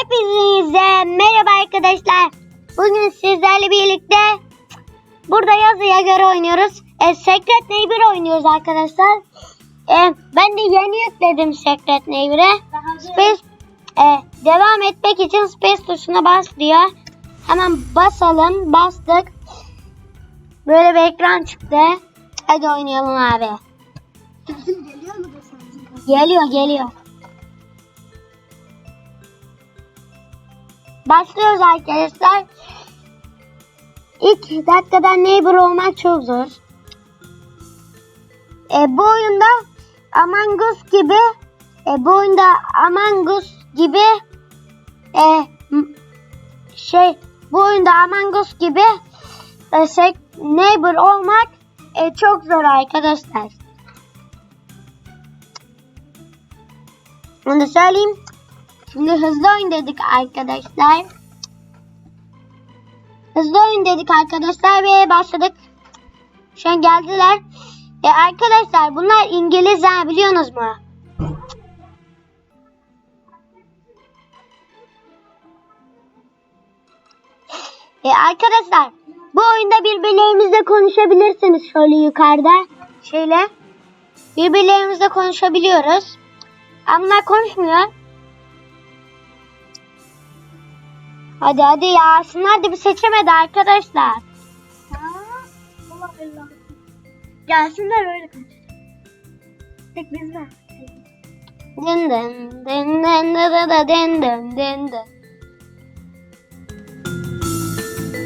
Hepinize merhaba arkadaşlar. Bugün sizlerle birlikte burada yazıya göre oynuyoruz. E, Secret Neighbor oynuyoruz arkadaşlar. E, ben de yeni yükledim Secret Neighbor'ı. Space e, devam etmek için Space tuşuna bas diyor. Hemen basalım. Bastık. Böyle bir ekran çıktı. Hadi oynayalım abi. Geliyor mu? Geliyor geliyor. Başlıyoruz arkadaşlar. İlk dakikadan neighbor olmak çok zor. E, bu oyunda Among Us gibi e, bu oyunda Among Us gibi e, şey bu oyunda Among Us gibi e, şey, neighbor olmak e, çok zor arkadaşlar. Onu da söyleyeyim. Şimdi hızlı oyun dedik arkadaşlar. Hızlı oyun dedik arkadaşlar ve başladık. Şu an geldiler. E arkadaşlar bunlar İngiliz ha biliyorsunuz mu? E arkadaşlar bu oyunda birbirlerimizle konuşabilirsiniz şöyle yukarıda. Şöyle. Birbirlerimizle konuşabiliyoruz. Ama konuşmuyor. Hadi hadi ya. Şunlar da bir seçemedi arkadaşlar. Olabilir. Gelsinler öyle konuşalım. Tek biz var. Dın dın dın dın dın dın dın dın dın.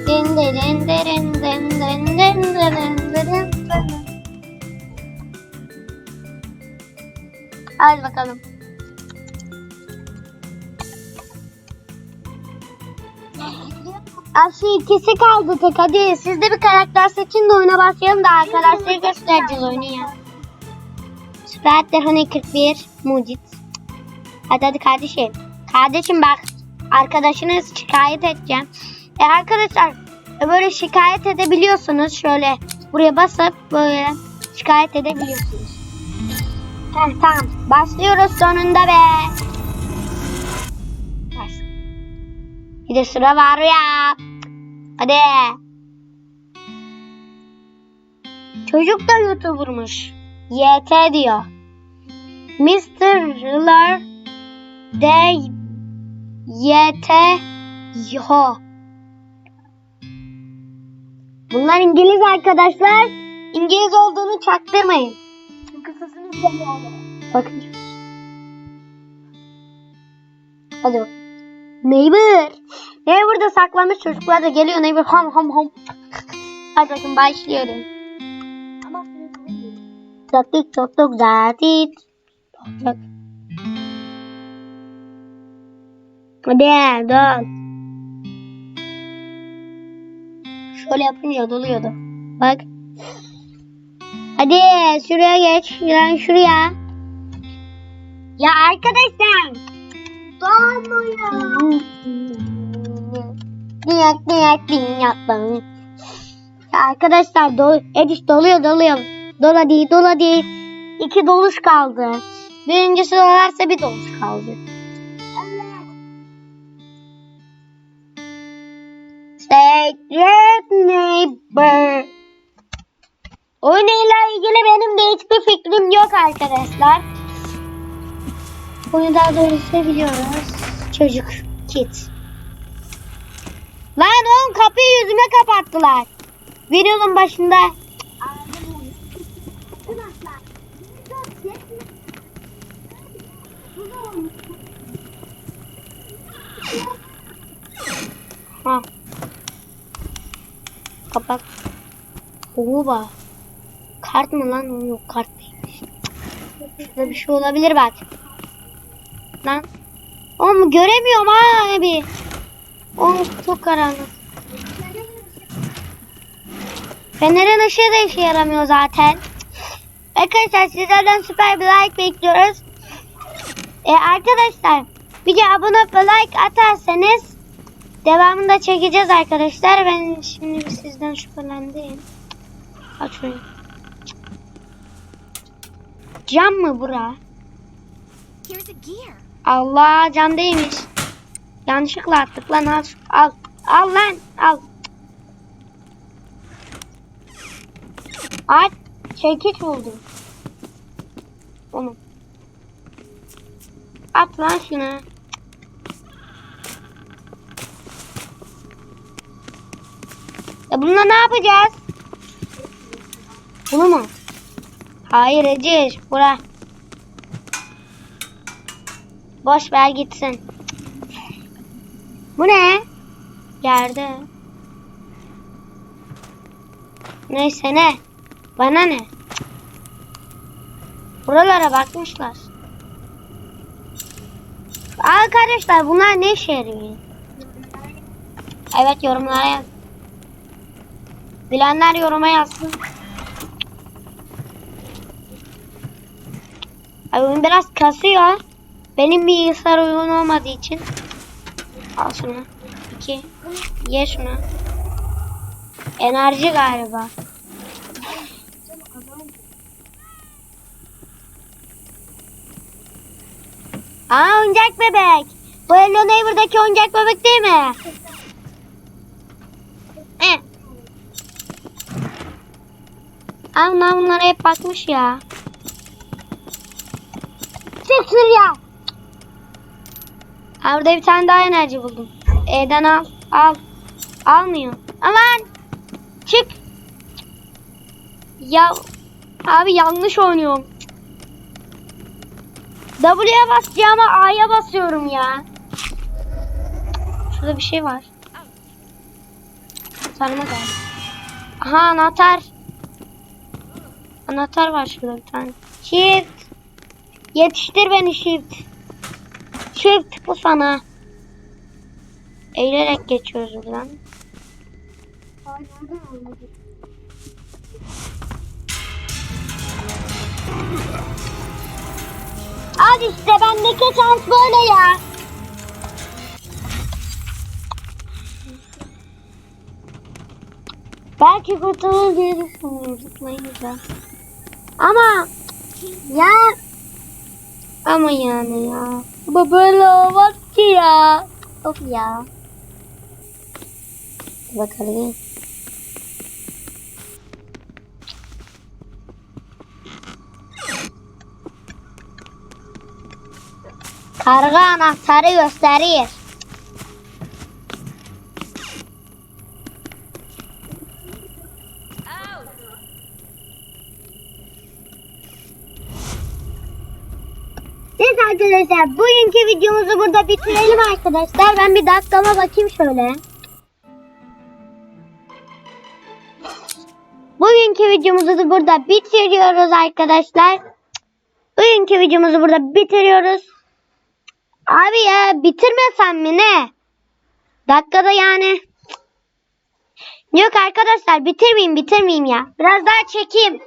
Dın dın dın dın dın dın dın dın dın dın dın. Hadi bakalım. Aslında ikisi kaldı tek. Hadi siz de bir karakter seçin de oyuna başlayalım da arkadaşları göstereceğiz oyunu ya. Süper Tehane 41 Mucit. Hadi hadi kardeşim. Kardeşim bak arkadaşınız şikayet edeceğim. E arkadaşlar böyle şikayet edebiliyorsunuz. Şöyle buraya basıp böyle şikayet edebiliyorsunuz. Heh, tamam. Başlıyoruz sonunda be. Bir de sıra var ya. Hadi. Çocuk da YouTuber'mış. YT diyor. Mr. De YT Yo. Bunlar İngiliz arkadaşlar. İngiliz olduğunu çaktırmayın. Kısasını izlemiyor. Bakın. Hadi bak. Neighbor. Neighbor'da saklanmış çocuklar da geliyor. Neighbor ham ham ham. Hadi bakın başlıyorum. İzlemiyor. Zatik tok tok zatik. Tok tok. Hadi dol. Şöyle yapınca doluyordu. Bak. Hadi şuraya geç. Şuraya. Ya arkadaşlar. Dolmuyor. Diyak diyak diyak. Ya arkadaşlar dol Ediş doluyor doluyor. Dol hadi dol hadi. İki doluş kaldı. Birincisi dolarsa bir doluş kaldı. Secret Neighbor. Oyunuyla ilgili benim de hiçbir fikrim yok arkadaşlar. Oyunu daha doğrusu biliyoruz. Çocuk. Kit. Lan oğlum kapıyı yüzüme kapattılar. Videonun başında. Ha. Kapat. Oba. Kart mı lan? Yok kart değilmiş. Şurada bir şey olabilir bak. Lan. Oğlum göremiyorum ha abi. Oğlum çok karanlık. Fenerin ışığı da işe yaramıyor zaten. Arkadaşlar sizlerden süper bir like bekliyoruz. E, arkadaşlar bir abone olup like atarsanız devamını da çekeceğiz arkadaşlar. Ben şimdi sizden şüphelendim. Aç şurayı. Cam mı bura? Here's a gear. Allah cam değilmiş. Yanlışlıkla attık lan al. Al. Al lan. Al. At. Çekiç buldum. Onu. At lan şunu. Ya bununla ne yapacağız? Bunu mu? Hayır Ece. Bura. Boş ver gitsin. Bu ne? Yerde. Neyse ne? Bana ne? Buralara bakmışlar. Arkadaşlar bunlar ne işe? Evet yorumlara yaz. Bilenler yoruma yazsın. Ay, oyun biraz kasıyor. Benim bilgisayar uygun olmadığı için. Al şunu. İki. Ye şunu. Enerji galiba. Aa oyuncak bebek. Bu Hello Neighbor'daki oyuncak bebek değil mi? Eh. Bunlar bunlara hep bakmış ya. Çık şuraya. Ha burada bir tane daha enerji buldum. E'den al. Al. Almıyor. Aman. Çık. Ya. Abi yanlış oynuyorum. W'ye basacağım ama A'ya basıyorum ya. Şurada bir şey var. Sarma galiba. Aha anahtar. Anahtar var şurada bir tane. Shift. Yetiştir beni Shift. Shift bu sana. Eğilerek geçiyoruz buradan. Al işte bendeki şans böyle ya. Belki kurtulur diye zıplayınca. Ama ya ama yani ya. Bu böyle olmaz ki ya. Of ya. Bakalım. Karga anahtarı gösterir. Arkadaşlar bugünkü videomuzu burada bitirelim arkadaşlar. Ben bir dakikama bakayım şöyle. Bugünkü videomuzu da burada bitiriyoruz arkadaşlar. Bugünkü videomuzu burada bitiriyoruz. Abi ya bitirmesem mi ne? Dakikada yani. Yok arkadaşlar bitirmeyeyim bitirmeyeyim ya. Biraz daha çekeyim.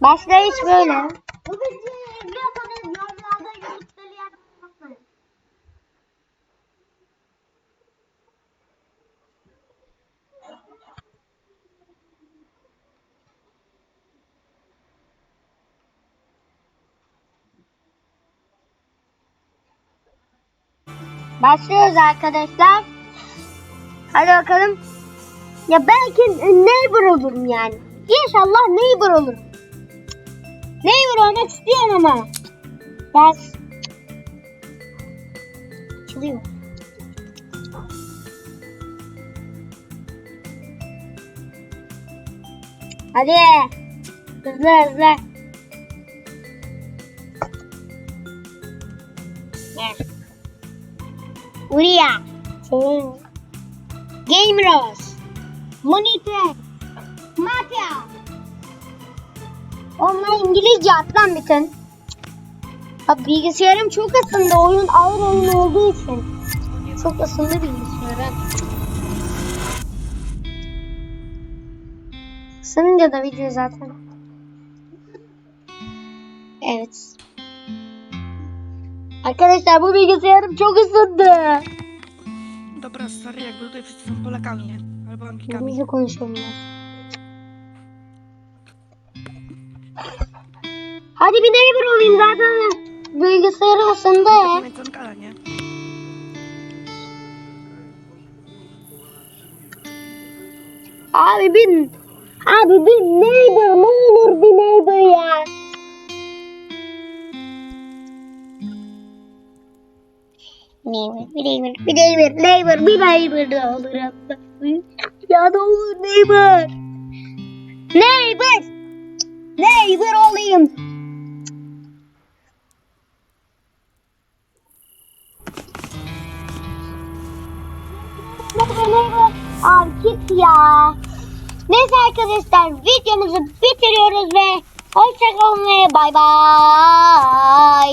Başlayış böyle. Bu videoyu izliyorsanız yorumlarda yorumları yazmayı unutmayın. Başlıyoruz arkadaşlar. Hadi bakalım. Ya belki neighbor olurum yani. İnşallah neighbor olurum. Neighbor olmak istiyorum ama. Bas. Açılıyor. Hadi. Hızlı hızlı. Uriya. Game Rose. Monitor. Mafya. Onlar İngilizce at lan bütün. Abi bilgisayarım çok ısındı. Oyun ağır oyun olduğu için. Çok ısındı bilgisayarım. Isınınca da video zaten. Evet. Arkadaşlar bu bilgisayarım çok ısındı. Dobra, stary, jakby tutaj wszyscy są Polakami, nie? Albo Anglikami. İngilizce konuşuyorum Hadi bir neighbor olayım zaten. Bilgisayarı ısındı. Abi bin. Abi bir neighbor ne olur bir neighbor ya. Neighbor, bir neighbor, bir neighbor, neighbor, bir neighbor da olur. Ya ne olur neighbor. Neighbor. Neighbor olayım. Ya. Neyse arkadaşlar videomuzu bitiriyoruz ve hoşçakalın ve bay bay.